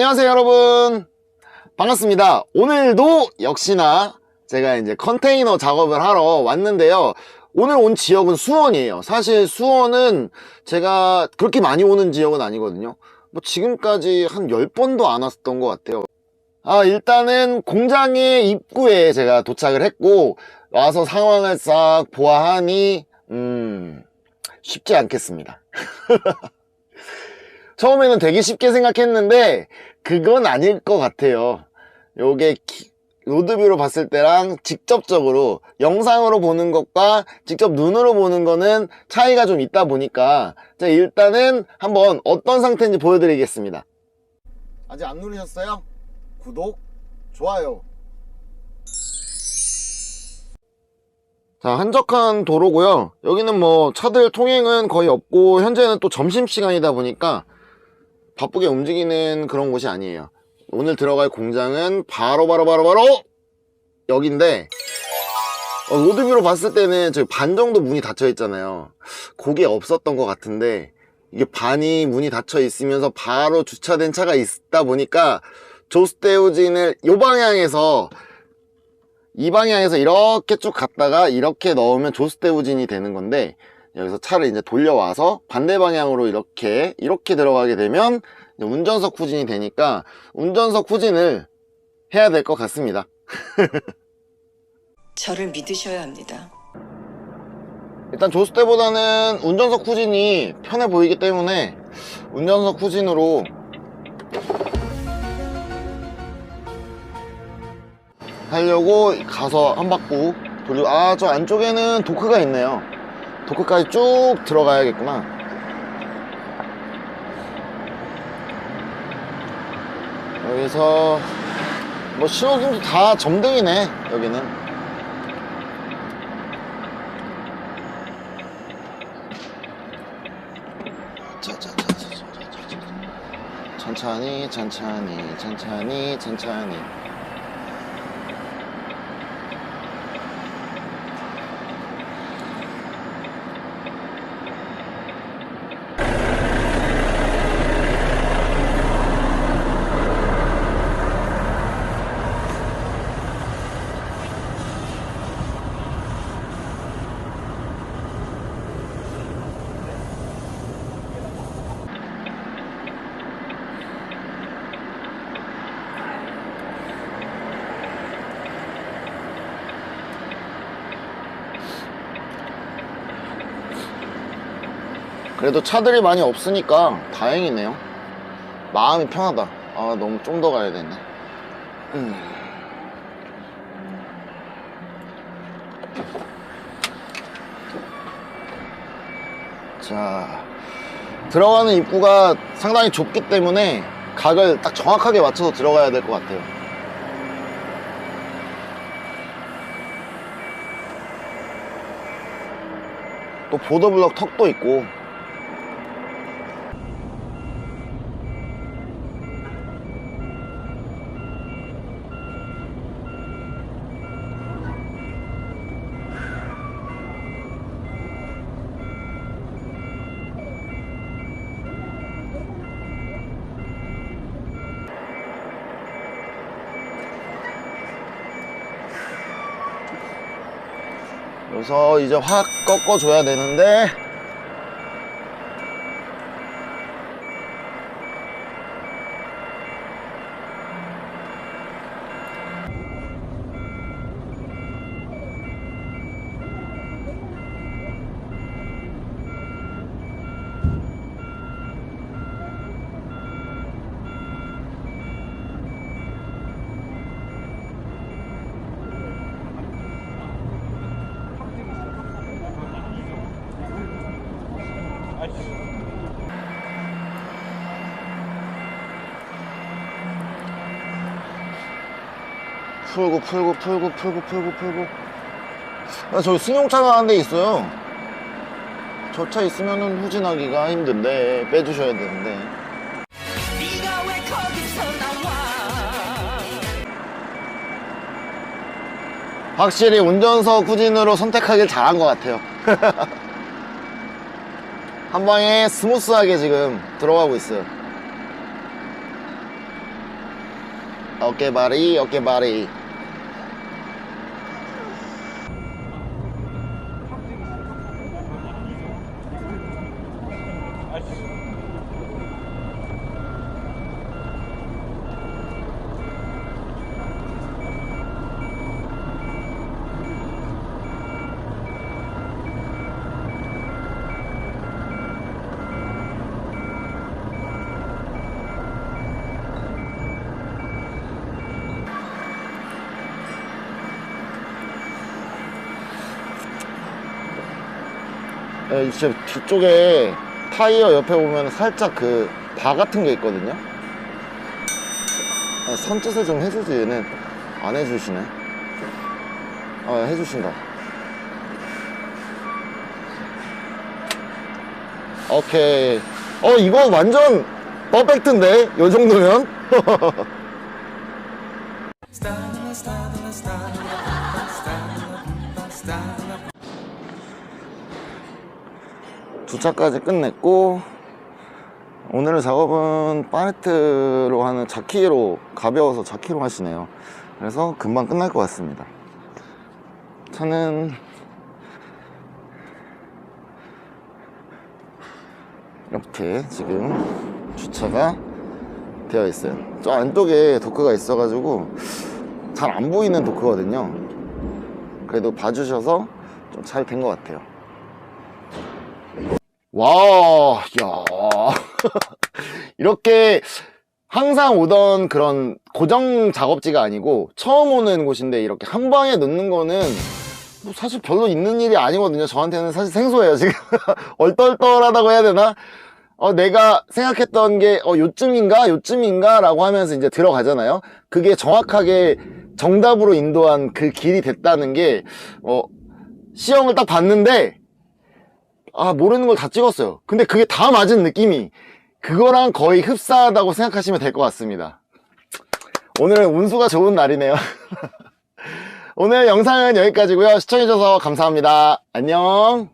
안녕하세요 여러분. 반갑습니다. 오늘도 역시나 제가 이제 컨테이너 작업을 하러 왔는데요. 오늘 온 지역은 수원이에요. 사실 수원은 제가 그렇게 많이 오는 지역은 아니거든요. 뭐 지금까지 한 10번도 안 왔었던 것 같아요. 아 일단은 공장의 입구에 제가 도착을 했고 와서 상황을 싹 보아하니 음 쉽지 않겠습니다. 처음에는 되게 쉽게 생각했는데 그건 아닐 것 같아요. 요게 기- 로드뷰로 봤을 때랑 직접적으로 영상으로 보는 것과 직접 눈으로 보는 거는 차이가 좀 있다 보니까 자, 일단은 한번 어떤 상태인지 보여드리겠습니다. 아직 안 누르셨어요? 구독, 좋아요. 자, 한적한 도로고요. 여기는 뭐 차들 통행은 거의 없고 현재는 또 점심시간이다 보니까 바쁘게 움직이는 그런 곳이 아니에요. 오늘 들어갈 공장은 바로 바로 바로 바로 여기인데 어, 로드뷰로 봤을 때는 저기 반 정도 문이 닫혀 있잖아요. 그게 없었던 것 같은데 이게 반이 문이 닫혀 있으면서 바로 주차된 차가 있다 보니까 조스테우진을 이 방향에서 이 방향에서 이렇게 쭉 갔다가 이렇게 넣으면 조스테우진이 되는 건데 여기서 차를 이제 돌려와서 반대 방향으로 이렇게 이렇게 들어가게 되면 운전석 후진이 되니까 운전석 후진을 해야 될 것 같습니다. 저를 믿으셔야 합니다. 일단 조수 때보다는 운전석 후진이 편해 보이기 때문에 운전석 후진으로 하려고 가서 한 바퀴 돌리고 아 저 안쪽에는 도크가 있네요. 도크까지 쭉 들어가야겠구나. 여기서 뭐 신호등도 다 점등이네 여기는. 천천히 천천히 천천히 천천히 그래도 차들이 많이 없으니까 다행이네요. 마음이 편하다. 아 너무 좀 더 가야 되네. 음. 자 들어가는 입구가 상당히 좁기 때문에 각을 딱 정확하게 맞춰서 들어가야 될 것 같아요. 또 보더블럭 턱도 있고 여기서 이제 확 꺾어줘야 되는데 풀고 풀고 풀고 풀고 풀고 풀고. 아, 저기 승용차가 한 대 있어요. 저 차 있으면 후진하기가 힘든데 빼주셔야 되는데? 확실히 운전석 후진으로 선택하길 잘한 것 같아요 한 방에 스무스하게 지금 들어가고 있어요 어깨 발이, 어깨 발이. 예, 진짜 뒤쪽에 타이어 옆에 보면 살짝 그 바 같은 게 있거든요. 아, 선뜻을 좀 해주지 얘는 안 해주시네. 아 해주신다. 오케이. 어 이거 완전 퍼펙트인데 요 정도면. 주차까지 끝냈고 오늘의 작업은 파네트로 하는 자키로 가벼워서 자키로 하시네요. 그래서 금방 끝날 것 같습니다. 차는 이렇게 지금 주차가 되어 있어요. 저 안쪽에 도크가 있어 가지고 잘 안 보이는 도크거든요. 그래도 봐주셔서 좀 잘 된 것 같아요 와, 야. 이렇게 항상 오던 그런 고정 작업지가 아니고 처음 오는 곳인데 이렇게 한 방에 넣는 거는 뭐 사실 별로 있는 일이 아니거든요. 저한테는 사실 생소해요, 지금. 얼떨떨하다고 해야 되나? 어, 내가 생각했던 게, 어, 요쯤인가? 요쯤인가? 라고 하면서 이제 들어가잖아요. 그게 정확하게 정답으로 인도한 그 길이 됐다는 게, 어, 시험을 딱 봤는데, 아 모르는 걸 다 찍었어요. 근데 그게 다 맞은 느낌이 그거랑 거의 흡사하다고 생각하시면 될 것 같습니다. 오늘은 운수가 좋은 날이네요. 오늘 영상은 여기까지고요. 시청해주셔서 감사합니다. 안녕